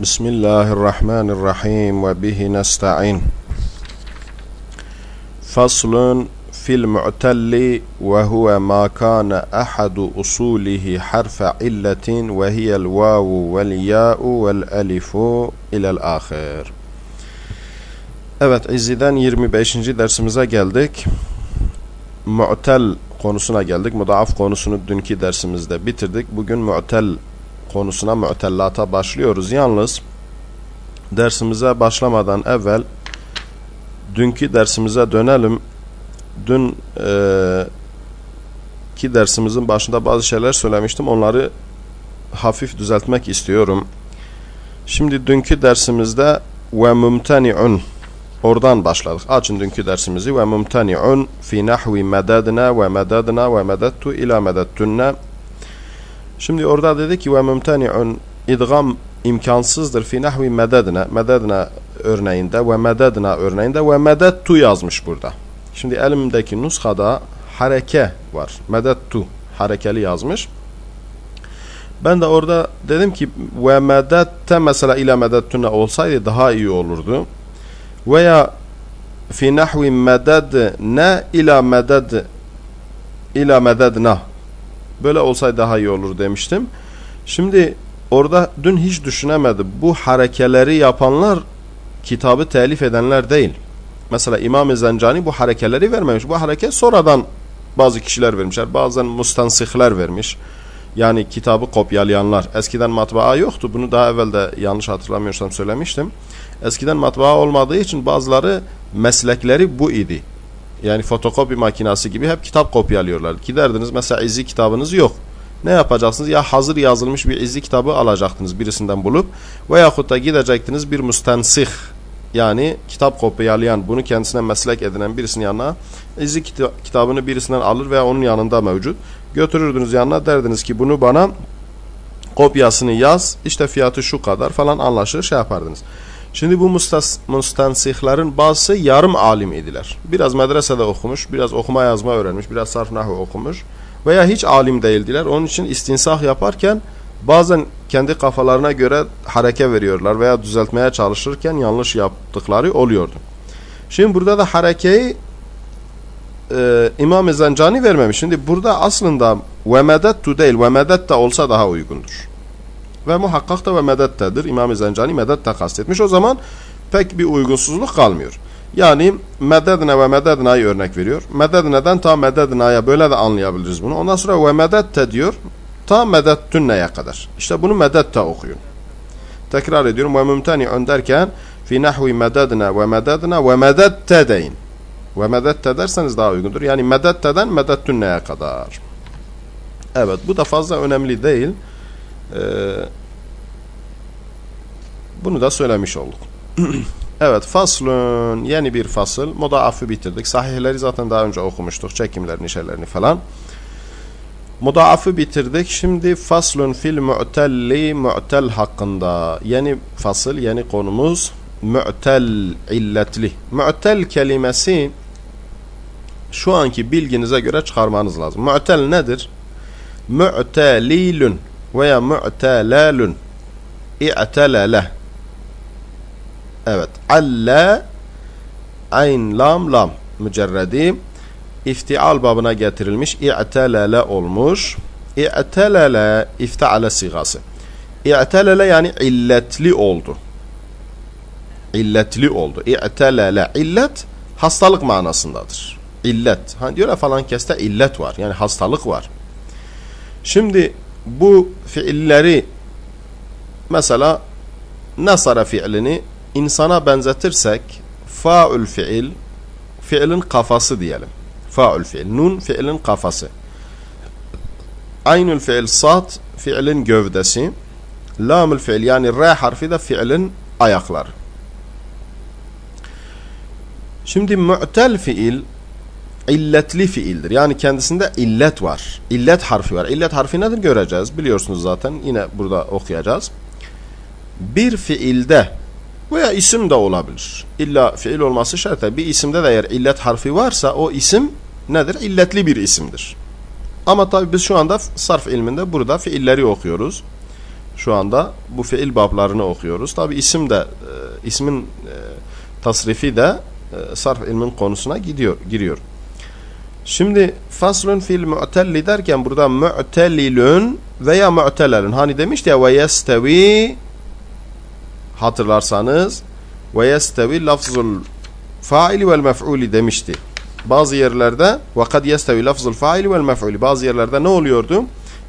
بسم الله الرحمن الرحيم وبه نستعين فصل في المعتل وهو ما كان أحد أصوله حرف علة وهي الواو والياء والألف إلى الآخر Evet İzzi'den 25. dersimize geldik. Mu'tel konusuna geldik. Mudaaf konusunu dünkü dersimizde bitirdik. Bugün mu'tel konusuna, mu'tellata başlıyoruz. Yalnız dersimize başlamadan evvel dünkü dersimize dönelim. Dün e, ki dersimizin başında bazı şeyler söylemiştim. Onları hafif düzeltmek istiyorum. Şimdi dünkü dersimizde ve mumtani'un Oradan başladık. Açın dünkü dersimizi. Ve mumtani'un fi nahvi medadna ve medadna ve medadtu ila medadtunna. Şimdi orada dedi ki ve mumtani'un idgam imkansızdır fi nahvi medadna. Medadna örneğinde ve medadna örneğinde ve medadtu yazmış burada. Şimdi elimdeki nuskada hareke var. Medadtu harekeli yazmış. Ben de orada dedim ki ve medatte mesela ila medattuna olsaydı daha iyi olurdu veya fi nahvi medadna ila medad ila medadna böyle olsaydı daha iyi olur demiştim. Şimdi orada dün hiç düşünemedim. Bu harekeleri yapanlar kitabı telif edenler değil. Mesela İmam-ı Zencani bu harekeleri vermemiş. Bu hareket sonradan bazı kişiler vermişler. Bazen mustansihler vermiş. Yani kitabı kopyalayanlar. Eskiden matbaa yoktu. Bunu daha evvel de yanlış hatırlamıyorsam söylemiştim. Eskiden matbaa olmadığı için bazıları meslekleri bu idi. Yani fotokopi makinası gibi hep kitap kopyalıyorlar. Giderdiniz mesela izi kitabınız yok. Ne yapacaksınız? Ya hazır yazılmış bir izi kitabı alacaktınız birisinden bulup veyahut da gidecektiniz bir müstensih yani kitap kopyalayan bunu kendisine meslek edinen birisinin yanına izi kita kitabını birisinden alır veya onun yanında mevcut. Götürürdünüz yanına derdiniz ki bunu bana kopyasını yaz işte fiyatı şu kadar falan anlaşır şey yapardınız. Şimdi bu mustansihlerin bazısı yarım alim idiler. Biraz medresede okumuş, biraz okuma yazma öğrenmiş, biraz sarf nahu okumuş veya hiç alim değildiler. Onun için istinsah yaparken bazen kendi kafalarına göre hareke veriyorlar veya düzeltmeye çalışırken yanlış yaptıkları oluyordu. Şimdi burada da harekeyi e, İmam-ı Zencani vermemiş. Şimdi burada aslında ve medettu değil ve medette olsa daha uygundur ve muhakkak da ve medettedir. İmam-ı Zencani medette kastetmiş. O zaman pek bir uygunsuzluk kalmıyor. Yani mededne ve mededna'yı örnek veriyor. Mededne'den ta mededna'ya böyle de anlayabiliriz bunu. Ondan sonra ve medette diyor ta medettünneye kadar. İşte bunu medette okuyun. Tekrar ediyorum ve mümteni'un derken fi nahvi mededne ve mededna ve medette deyin. Ve medette derseniz daha uygundur. Yani medette'den medettünneye kadar. Evet bu da fazla önemli değil. Ee, bunu da söylemiş olduk. evet faslun yeni bir fasıl. Mudaafı bitirdik. Sahihleri zaten daha önce okumuştuk. Çekimlerini şeylerini falan. Mudaafı bitirdik. Şimdi faslun fil mu'telli mu'tel hakkında. Yeni fasıl, yeni konumuz mu'tel illetli. Mu'tel kelimesi şu anki bilginize göre çıkarmanız lazım. Mu'tel nedir? Mu'telilun veya mu'telalun i'telele evet. Alle ayn lam lam. Mücerredi iftial babına getirilmiş i'telele olmuş. İ'telele iftiale sigası i'telele yani illetli oldu. İlletli oldu. İ'telele illet hastalık manasındadır. İllet. Hani diyor ya falan keste illet var. Yani hastalık var. Şimdi bu fiilleri mesela nasara fiilini insana benzetirsek faul fiil fiilin kafası diyelim. Faul fiil. Nun fiilin kafası. Aynül fiil sat fiilin gövdesi. Lamül fiil yani R harfi de fiilin ayakları. Şimdi mu'tel fiil illetli fiildir. Yani kendisinde illet var. İllet harfi var. İllet harfi nedir göreceğiz. Biliyorsunuz zaten. Yine burada okuyacağız. Bir fiilde veya isim de olabilir. İlla fiil olması şart. Bir isimde de eğer illet harfi varsa o isim nedir? İlletli bir isimdir. Ama tabi biz şu anda sarf ilminde burada fiilleri okuyoruz. Şu anda bu fiil bablarını okuyoruz. Tabi isim de e, ismin e, tasrifi de e, sarf ilmin konusuna gidiyor, giriyor. Şimdi faslun fil mu'telli derken burada mu'tellilun veya mu'telelun. Hani demişti ya ve yestevi hatırlarsanız ve yestevi lafzul faili vel mef'uli demişti. Bazı yerlerde ve kad yestevi lafzul faili vel mef'uli. Bazı yerlerde ne oluyordu?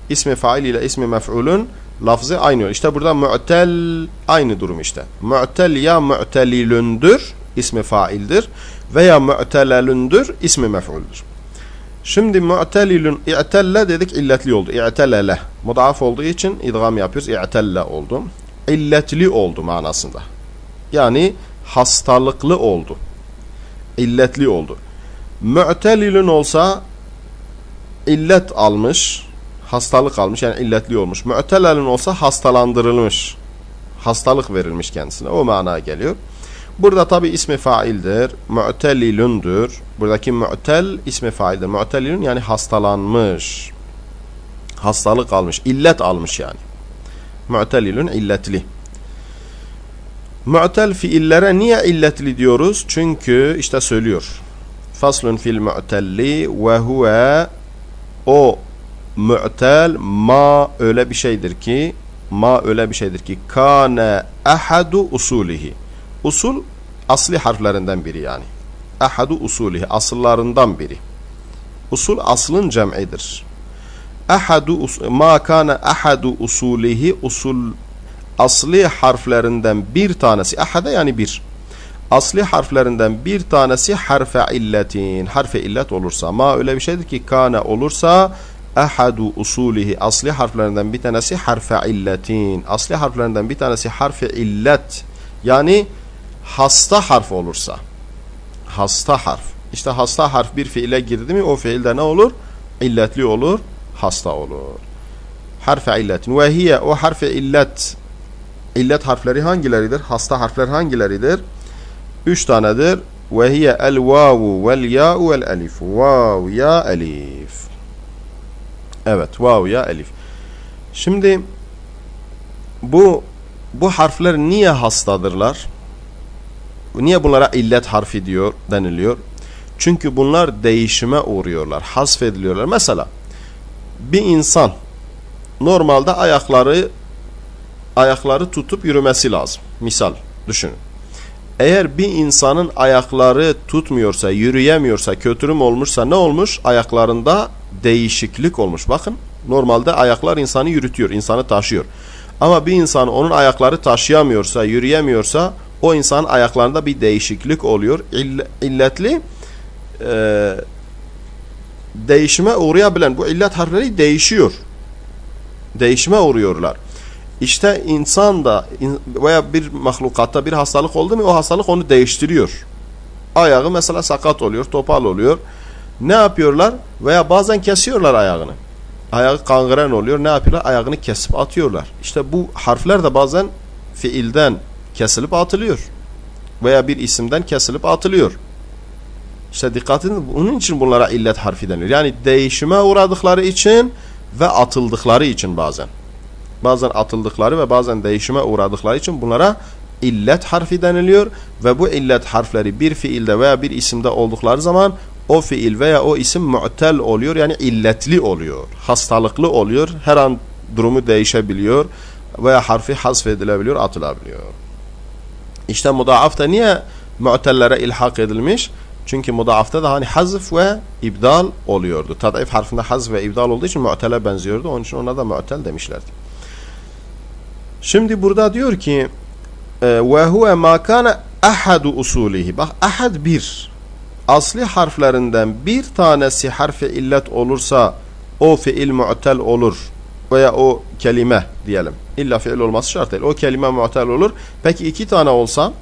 İsmi fail ile ismi mef'ulun lafzı aynı. İşte burada mu'tel aynı durum işte. Mu'tel ya mu'telilündür ismi faildir veya mu'telelündür ismi mef'uldür. Şimdi mu'telilun i'telle dedik illetli oldu. İ'telele. Mudaaf olduğu için idgam yapıyoruz. İ'telle oldu. İlletli oldu manasında. Yani hastalıklı oldu. İlletli oldu. Mu'telilun olsa illet almış, hastalık almış yani illetli olmuş. Mu'telelun olsa hastalandırılmış. Hastalık verilmiş kendisine. O manaya geliyor. Burada tabi ismi faildir. Mu'telilündür. Buradaki mu'tel ismi faildir. Mu'telilün yani hastalanmış. Hastalık almış. illet almış yani. Mu'telilün illetli. Mu'tel fiillere niye illetli diyoruz? Çünkü işte söylüyor. Faslun fil mu'telli ve huve o mu'tel ma öyle bir şeydir ki ma öyle bir şeydir ki kane ahadu usulihi Usul asli harflerinden biri yani. Ahadu usulihi asıllarından biri. Usul aslın cem'idir. Ahadu ma kana ahadu usulihi usul asli harflerinden bir tanesi ahada yani bir. Asli harflerinden bir tanesi harfe illetin. Harfe illet olursa ma öyle bir şeydir ki kana olursa ahadu usulihi asli harflerinden bir tanesi harfe illetin. Asli harflerinden bir tanesi harfe illet. Yani hasta harf olursa hasta harf işte hasta harf bir fiile girdi mi o fiilde ne olur? illetli olur hasta olur harfe illetin ve hiye o harfe illet illet harfleri hangileridir? hasta harfler hangileridir? üç tanedir ve hiye el vavu vel ya'u vel elif vav ya elif evet vav ya elif şimdi bu bu harfler niye hastadırlar? Niye bunlara illet harfi diyor deniliyor? Çünkü bunlar değişime uğruyorlar, hasfediliyorlar. Mesela bir insan normalde ayakları ayakları tutup yürümesi lazım. Misal düşünün. Eğer bir insanın ayakları tutmuyorsa, yürüyemiyorsa, kötürüm olmuşsa ne olmuş? Ayaklarında değişiklik olmuş. Bakın normalde ayaklar insanı yürütüyor, insanı taşıyor. Ama bir insan onun ayakları taşıyamıyorsa, yürüyemiyorsa o insanın ayaklarında bir değişiklik oluyor. İll illetli e, değişime uğrayabilen bu illet harfleri değişiyor. Değişime uğruyorlar. İşte insan da veya bir mahlukatta bir hastalık oldu mu o hastalık onu değiştiriyor. Ayağı mesela sakat oluyor, topal oluyor. Ne yapıyorlar? Veya bazen kesiyorlar ayağını. Ayağı kangren oluyor. Ne yapıyorlar? Ayağını kesip atıyorlar. İşte bu harfler de bazen fiilden kesilip atılıyor. Veya bir isimden kesilip atılıyor. İşte dikkat edin bunun için bunlara illet harfi denir. Yani değişime uğradıkları için ve atıldıkları için bazen. Bazen atıldıkları ve bazen değişime uğradıkları için bunlara illet harfi deniliyor ve bu illet harfleri bir fiilde veya bir isimde oldukları zaman o fiil veya o isim mu'tel oluyor yani illetli oluyor. Hastalıklı oluyor. Her an durumu değişebiliyor veya harfi hasfedilebiliyor, atılabiliyor. İşte mudaaf da niye mu'tellere ilhak edilmiş? Çünkü mudaafta da hani hazf ve ibdal oluyordu. Tadif harfinde hazf ve ibdal olduğu için mu'tele benziyordu. Onun için ona da mu'tel demişlerdi. Şimdi burada diyor ki e, ve huve ma kana ahadu usulihi. Bak ahad bir. Asli harflerinden bir tanesi harfi illet olursa o fiil mu'tel olur veya o kelime diyelim. İlla fiil olması şart değil. O kelime mu'tel olur. Peki iki tane olsa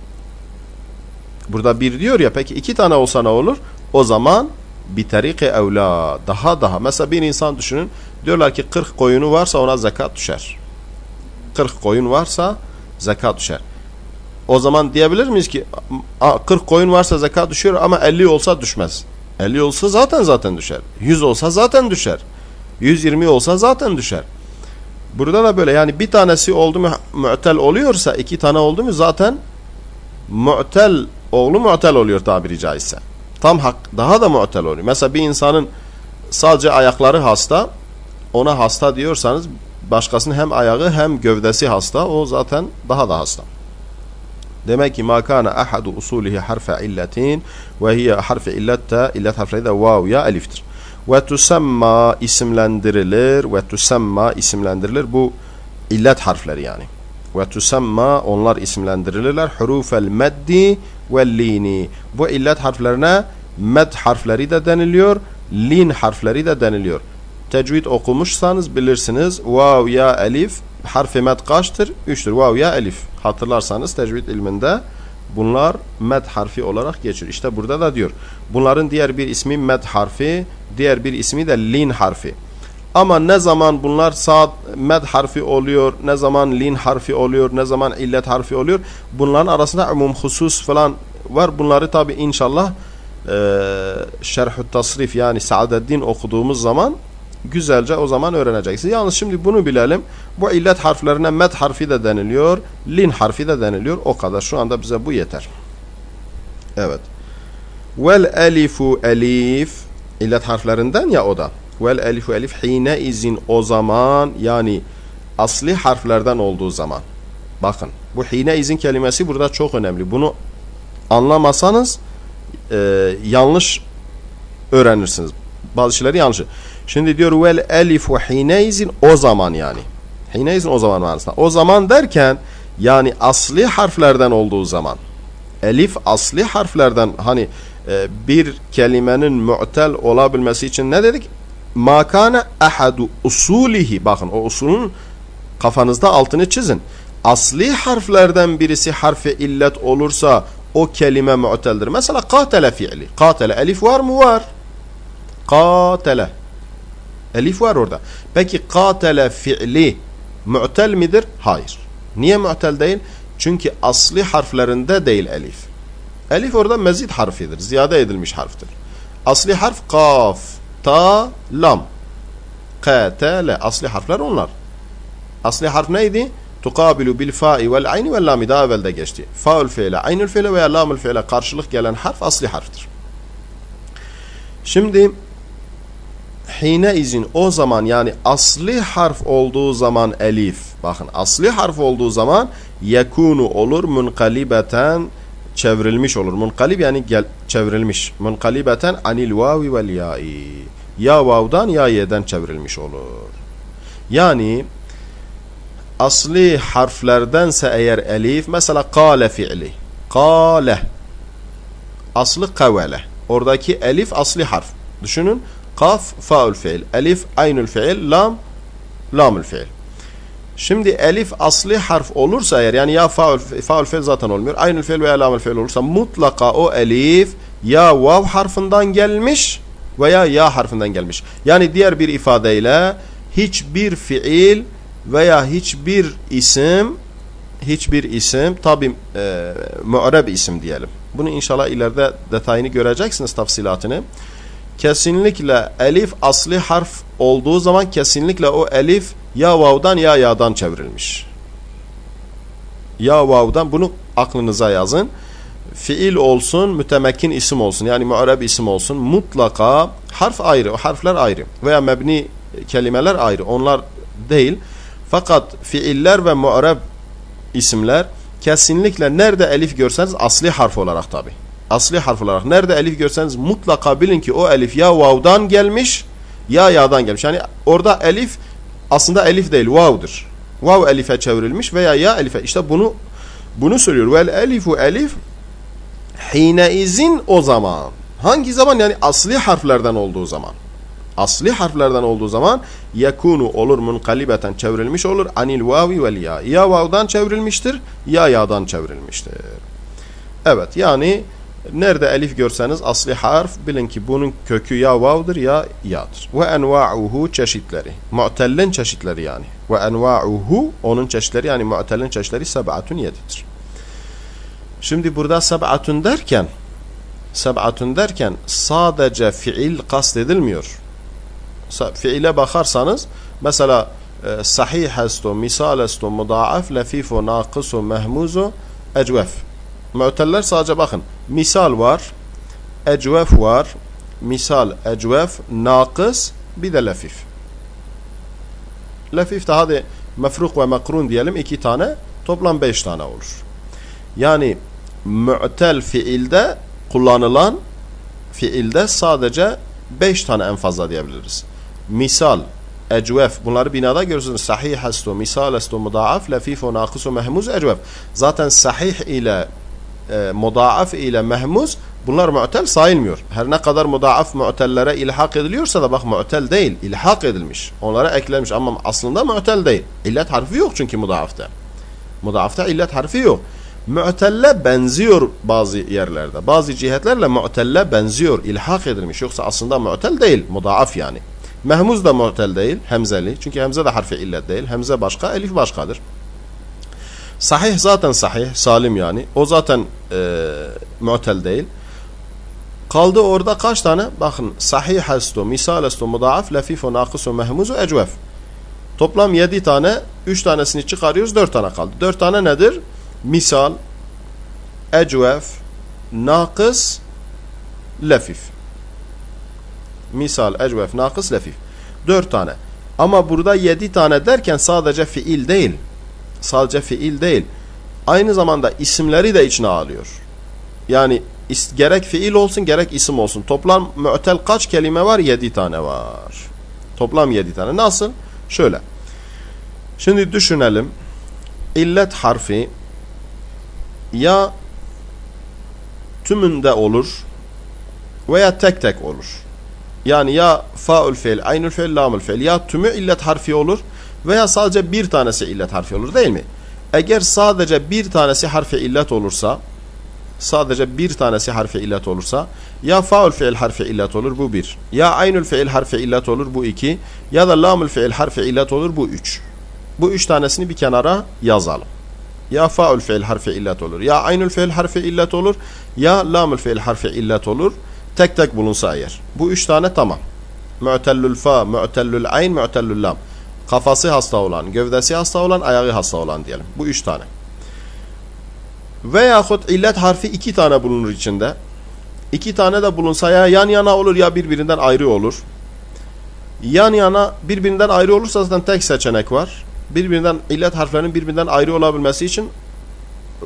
burada bir diyor ya peki iki tane olsa ne olur? O zaman bir tariki evla daha daha. Mesela bir insan düşünün diyorlar ki 40 koyunu varsa ona zekat düşer. 40 koyun varsa zekat düşer. O zaman diyebilir miyiz ki 40 koyun varsa zekat düşüyor ama 50 olsa düşmez. 50 olsa zaten zaten düşer. 100 olsa zaten düşer. 120 olsa zaten düşer. Burada da böyle yani bir tanesi oldu mu mu'tel oluyorsa iki tane oldu mu zaten mu'tel oğlu mu'tel oluyor tabiri caizse. Tam hak daha da mu'tel oluyor. Mesela bir insanın sadece ayakları hasta ona hasta diyorsanız başkasının hem ayağı hem gövdesi hasta o zaten daha da hasta. Demek ki makana ahadu usulihi harfe illetin ve hiye harfe illette illet harfleri de vav ya eliftir. Ve tusemma isimlendirilir ve tusemma isimlendirilir bu illet harfleri yani. Ve tusemma onlar isimlendirilirler hurufel meddi ve lini. Bu illet harflerine med harfleri de deniliyor, lin harfleri de deniliyor. Tecvid okumuşsanız bilirsiniz. Vav ya elif harfi med kaçtır? Üçtür. Vav ya elif. Hatırlarsanız tecvid ilminde bunlar med harfi olarak geçiyor. İşte burada da diyor. Bunların diğer bir ismi med harfi, diğer bir ismi de lin harfi. Ama ne zaman bunlar saat med harfi oluyor, ne zaman lin harfi oluyor, ne zaman illet harfi oluyor. Bunların arasında umum husus falan var. Bunları tabi inşallah e, şerh tasrif yani Saadeddin okuduğumuz zaman güzelce o zaman öğreneceksiniz. Yalnız şimdi bunu bilelim. Bu illet harflerine med harfi de deniliyor, lin harfi de deniliyor. O kadar. Şu anda bize bu yeter. Evet. Vel elifu elif illet harflerinden ya o da. Vel elifu elif hine izin o zaman yani asli harflerden olduğu zaman. Bakın bu hine izin kelimesi burada çok önemli. Bunu anlamasanız e, yanlış öğrenirsiniz. Bazı şeyleri yanlış. Şimdi diyor vel elifu hineizin o zaman yani. Hineizin o zaman manasında. O zaman derken yani asli harflerden olduğu zaman. Elif asli harflerden hani e, bir kelimenin mu'tel olabilmesi için ne dedik? Makane ahadu usulihi. Bakın o usulün kafanızda altını çizin. Asli harflerden birisi harfi illet olursa o kelime mu'teldir. Mesela katele fiili. Katele elif var mı? Var. Katele. Elif var orada. Peki katele fiili mu'tel midir? Hayır. Niye mu'tel değil? Çünkü asli harflerinde değil elif. Elif orada mezid harfidir. Ziyade edilmiş harftir. Asli harf kaf, ta, lam. Katele. Asli harfler onlar. Asli harf neydi? Tukabilu bil fa'i vel ayni vel lami daha evvelde geçti. Fa'ül fiile, aynül fiile veya lamül fiile karşılık gelen harf asli harftir. Şimdi hine izin o zaman yani asli harf olduğu zaman elif bakın asli harf olduğu zaman yekunu olur munkalibeten çevrilmiş olur. Munkalib yani gel, çevrilmiş. Munkalibeten anil vavi vel ya'i. Ya vavdan ya ye'den çevrilmiş olur. Yani asli harflerdense eğer elif mesela kale fiili. Kale. Aslı kavele. Oradaki elif asli harf. Düşünün. Kaf faul fiil. Elif aynül fiil. Lam lamül fiil. Şimdi elif asli harf olursa eğer yani ya faul, faul fiil zaten olmuyor. Aynül fiil veya lamül fiil olursa mutlaka o elif ya vav harfinden gelmiş veya ya harfinden gelmiş. Yani diğer bir ifadeyle hiçbir fiil veya hiçbir isim hiçbir isim tabi e, mu'reb isim diyelim. Bunu inşallah ileride detayını göreceksiniz tafsilatını kesinlikle elif asli harf olduğu zaman kesinlikle o elif ya vav'dan ya ya'dan çevrilmiş. Ya vav'dan bunu aklınıza yazın. Fiil olsun, mütemekkin isim olsun yani muareb isim olsun mutlaka harf ayrı, harfler ayrı veya mebni kelimeler ayrı. Onlar değil. Fakat fiiller ve muareb isimler kesinlikle nerede elif görseniz asli harf olarak tabi asli harf olarak nerede elif görseniz mutlaka bilin ki o elif ya vav'dan gelmiş ya ya'dan gelmiş. Yani orada elif aslında elif değil vav'dır. Vav elife çevrilmiş veya ya elife. İşte bunu bunu söylüyor. Vel elifu elif hine izin o zaman. Hangi zaman? Yani asli harflerden olduğu zaman. Asli harflerden olduğu zaman yekunu olur munkalibeten çevrilmiş olur. Anil vavi vel ya. Ya vav'dan çevrilmiştir ya ya'dan çevrilmiştir. Evet yani Nerede elif görseniz asli harf bilin ki bunun kökü ya vav'dır ya ya'dır. Ve enva'uhu çeşitleri. Mu'tellin çeşitleri yani. Ve enva'uhu onun çeşitleri yani mu'tellin çeşitleri seb'atun yedidir. Şimdi burada seb'atun derken seb'atun derken sadece fiil kastedilmiyor. Fiile bakarsanız mesela e, sahih estu, misal estu, mudaaf, lefifu, nakısu, mehmuzu, ecvef. Mu'teller sadece bakın. Misal var, ecvef var, misal, ecvef, nakıs, bir de lefif. Lefif de hadi mefruk ve makrun diyelim iki tane, toplam beş tane olur. Yani mu'tel fiilde kullanılan fiilde sadece beş tane en fazla diyebiliriz. Misal, ecvef bunları binada görürsünüz. Sahih estu, misal estu, mudaaf, lefif, nakıs, mehmuz, ecvef. Zaten sahih ile e, mudaaf ile mehmuz bunlar mu'tel sayılmıyor. Her ne kadar mudaaf mu'tellere ilhak ediliyorsa da bak mu'tel değil, ilhak edilmiş. Onlara eklenmiş ama aslında mu'tel değil. İllet harfi yok çünkü mudaafta. Mudaafta illet harfi yok. Mu'telle benziyor bazı yerlerde. Bazı cihetlerle mu'telle benziyor, ilhak edilmiş. Yoksa aslında mu'tel değil, mudaaf yani. Mehmuz da mu'tel değil, hemzeli. Çünkü hemze de harfi illet değil. Hemze başka, elif başkadır. Sahih zaten sahih, salim yani. O zaten e, mu'tel değil. Kaldı orada kaç tane? Bakın sahih estu, misal estu, mudaaf, lefif, nakıs, mehmuz, ecvef. Toplam 7 tane, 3 tanesini çıkarıyoruz, 4 tane kaldı. 4 tane nedir? Misal, ecvef, nakıs, lefif. Misal, ecvef, nakıs, lefif. 4 tane. Ama burada 7 tane derken sadece fiil değil. Sadece fiil değil. Aynı zamanda isimleri de içine alıyor. Yani gerek fiil olsun gerek isim olsun. Toplam mü'tel kaç kelime var? 7 tane var. Toplam 7 tane. Nasıl? Şöyle. Şimdi düşünelim. İllet harfi ya tümünde olur veya tek tek olur. Yani ya faul fiil, aynül fiil, lamül fiil ya tümü illet harfi olur veya sadece bir tanesi illet harfi olur değil mi? Eğer sadece bir tanesi harfi illet olursa sadece bir tanesi harfi illet olursa ya faul fiil harfi illet olur bu bir. Ya aynül fiil harfi illet olur bu iki. Ya da lamül fiil harfi illet olur bu üç. Bu üç tanesini bir kenara yazalım. Ya faul fiil harfi illet olur. Ya aynül fiil harfi illet olur. Ya lamül fiil harfi illet olur. Tek tek bulunsa eğer. Bu üç tane tamam. Mu'tellül fa, mu'tellül ayn, mu'tellül lam. Kafası hasta olan, gövdesi hasta olan, ayağı hasta olan diyelim. Bu üç tane. Veyahut illet harfi iki tane bulunur içinde. İki tane de bulunsa ya yan yana olur ya birbirinden ayrı olur. Yan yana birbirinden ayrı olursa zaten tek seçenek var. Birbirinden illet harflerinin birbirinden ayrı olabilmesi için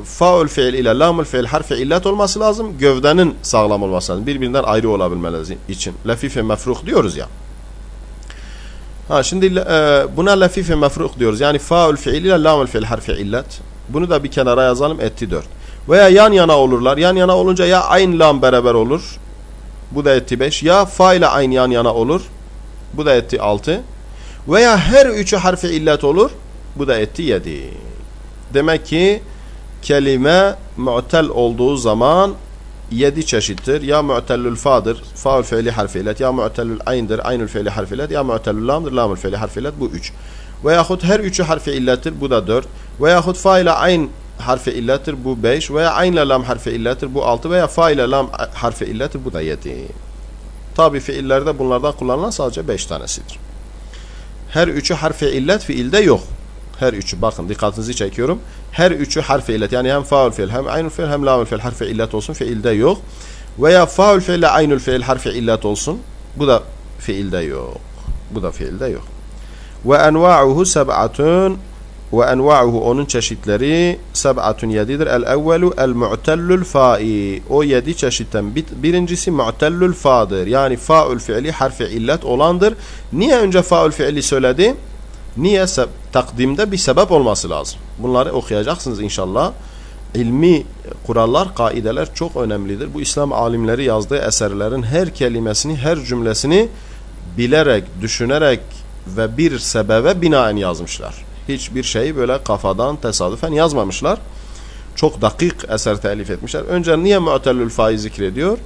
faul fiil ile lamul fiil harfi illet olması lazım. Gövdenin sağlam olması lazım. Birbirinden ayrı olabilmeleri için. Lefife mefruk diyoruz ya. Ha şimdi e, buna lefife mefruk diyoruz. Yani faul fiil ile lamul fiil harfi illet. Bunu da bir kenara yazalım. Etti 4. Veya yan yana olurlar. Yan yana olunca ya ayn lam beraber olur. Bu da etti 5. Ya fa ile ayn yan yana olur. Bu da etti 6. Veya her üçü harfi illet olur. Bu da etti 7. Demek ki kelime mu'tel olduğu zaman 7 çeşittir. Ya mu'tellül fa'dır. Fa'ül fiili harfi illet. Ya mu'tellül ayn'dir. Aynül fiili harfi illet. Ya mu'tellül lam'dır. Lamül fiili harfi illet. Bu 3. Veyahut her üçü harfi illettir. Bu da 4. Veyahut fa ile ayn harfi illettir. Bu 5. Veya ayn ile lam harfi illettir. Bu 6. Veya fa ile lam harfi illettir. Bu da 7. Tabi fiillerde bunlardan kullanılan sadece 5 tanesidir. Her üçü harfi illet fiilde yok. Her üçü bakın dikkatinizi çekiyorum. Her üçü harfi illet yani hem faul fiil hem aynul fiil hem lamul fiil harfi illet olsun fiilde yok. Veya faul fiil ile aynul fiil harfi illet olsun. Bu da fiilde yok. Bu da fiilde yok. Ve enva'uhu seb'atun ve enva'uhu onun çeşitleri seb'atun yedidir. El evvelu el mu'tellül fa'i. O yedi çeşitten birincisi mu'tellül fa'dır. Yani fa'ül fiili harfi illet olandır. Niye önce fa'ül fiili söyledi? Niye? Takdimde bir sebep olması lazım. Bunları okuyacaksınız inşallah. İlmi kurallar, kaideler çok önemlidir. Bu İslam alimleri yazdığı eserlerin her kelimesini, her cümlesini bilerek, düşünerek ve bir sebebe binaen yazmışlar. Hiçbir şeyi böyle kafadan tesadüfen yazmamışlar. Çok dakik eser telif etmişler. Önce niye mu'tellül faiz zikrediyor?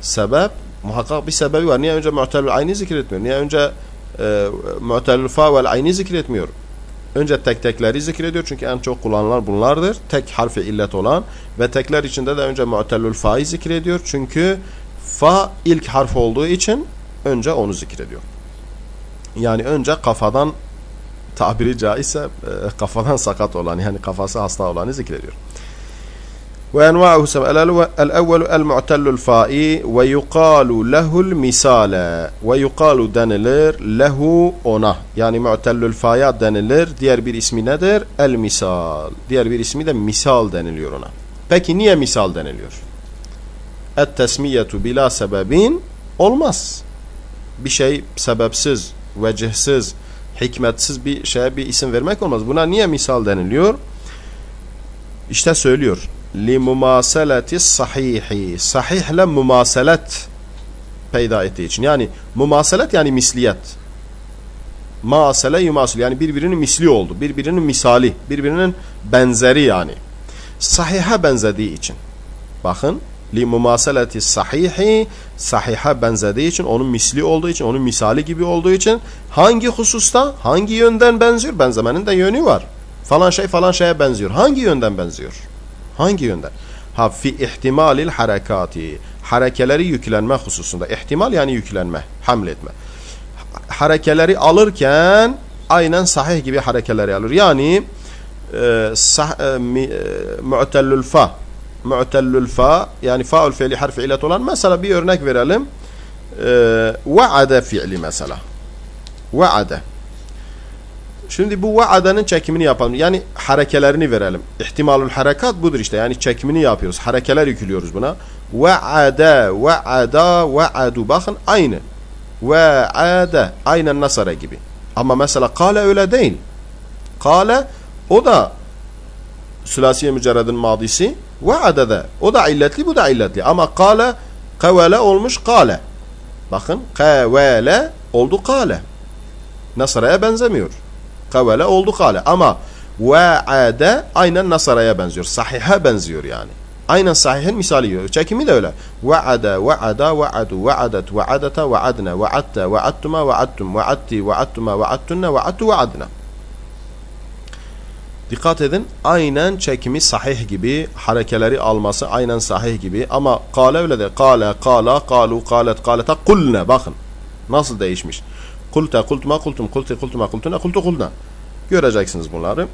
Sebep, muhakkak bir sebebi var. Niye önce mu'tellül ayni zikretmiyor? Niye önce e, mu'tellül fa vel ayni zikretmiyor? Önce tek tekleri zikrediyor çünkü en çok kullanılan bunlardır. Tek harfi illet olan ve tekler içinde de önce mu'tellül fa'yı zikrediyor. Çünkü fa ilk harf olduğu için önce onu zikrediyor. Yani önce kafadan tabiri caizse e, kafadan sakat olan yani kafası hasta olanı zikrediyor. وأنواعه سبع الأول المعتل الفاء ويقال له المثال ويقال denilir lehu ona yani mu'tellül fa'ya denilir diğer bir ismi nedir? El misal diğer bir ismi de misal deniliyor ona peki niye misal deniliyor? et tesmiyetu bila sebebin olmaz bir şey sebepsiz vecihsiz hikmetsiz bir şeye bir isim vermek olmaz buna niye misal deniliyor? İşte söylüyor li mumaseleti sahihi. Sahihle mumaselet peyda ettiği için. Yani mumaselet yani misliyet. Masele yumasul yani birbirinin misli oldu. Birbirinin misali. Birbirinin benzeri yani. Sahiha benzediği için. Bakın li mumaseleti sahihi sahiha benzediği için onun misli olduğu için onun misali gibi olduğu için hangi hususta hangi yönden benziyor benzemenin de yönü var falan şey falan şeye benziyor hangi yönden benziyor Hangi yönden? Ha fi ihtimalil harekati. Harekeleri yüklenme hususunda. İhtimal yani yüklenme, hamletme. Harekeleri alırken aynen sahih gibi harekeleri alır. Yani e, sah, e, e, mu'tellül fa mu'tellül fa yani faul fiili harfi illet olan mesela bir örnek verelim. E, fiili mesela. Vaade. Şimdi bu vaadanın çekimini yapalım. Yani harekelerini verelim. İhtimalul harekat budur işte. Yani çekimini yapıyoruz. Harekeler yüklüyoruz buna. Vaada, vaada, vaadu. Bakın aynı. Vaada. Aynen Nasara gibi. Ama mesela kale öyle değil. Kale o da sülasiye mücerredin madisi. Vaada da. O da illetli bu da illetli. Ama kale kavale olmuş kale. Bakın kavale oldu kale. Nasara'ya benzemiyor. Kavale oldu kale. Ama vaade aynen Nasara'ya benziyor. Sahiha benziyor yani. Aynen sahihin misali. Çekimi de öyle. Vaada, vaada, vaadu, vaadat, vaadata, vaadna, vaatta, vaattuma, vaattum, vaatti, vaattuma, vaattunna, vaattu, vaadna. Dikkat edin. Aynen çekimi sahih gibi, harekeleri alması aynen sahih gibi. Ama kale öyle de. Kale, kala, kalu, kalet, kaleta, kulne. Bakın. Nasıl değişmiş. Kulte, kultuma, kultum, kulte, kultuma, kultuna, kultu, kulna. Göreceksiniz bunları.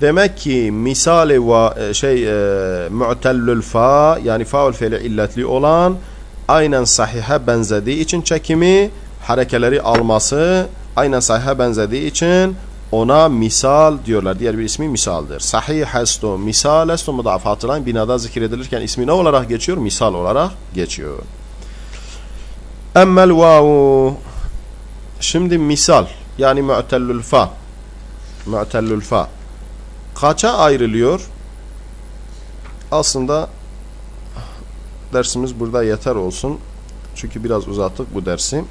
Demek ki misali ve şey e, mu'tellül fa yani faul fiili illetli olan aynen sahihe benzediği için çekimi harekeleri alması aynen sahihe benzediği için ona misal diyorlar. Diğer bir ismi misaldır. Sahih estu, misal estu mudaf hatırlayın binada zikredilirken ismi ne olarak geçiyor? Misal olarak geçiyor. Emmel vavu Şimdi misal yani mu'tellül fa mu'tellül fa kaça ayrılıyor? Aslında dersimiz burada yeter olsun. Çünkü biraz uzattık bu dersi.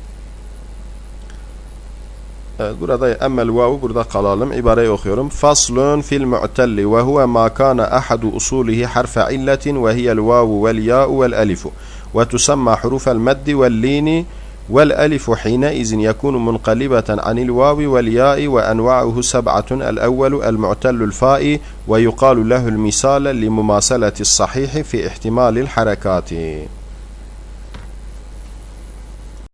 Evet, burada emmel vavu burada kalalım. İbareyi okuyorum. Faslun fil mu'telli ve huve ma kana ahadu usulihi harfe illetin ve hiyel vavu vel ya'u vel elifu ve tusamma hurufel meddi vel lini والألف حينئذ يكون منقلبة عن الواو والياء وأنواعه سبعة الأول المعتل الفاء ويقال له المثال لمماثلة الصحيح في احتمال الحركات.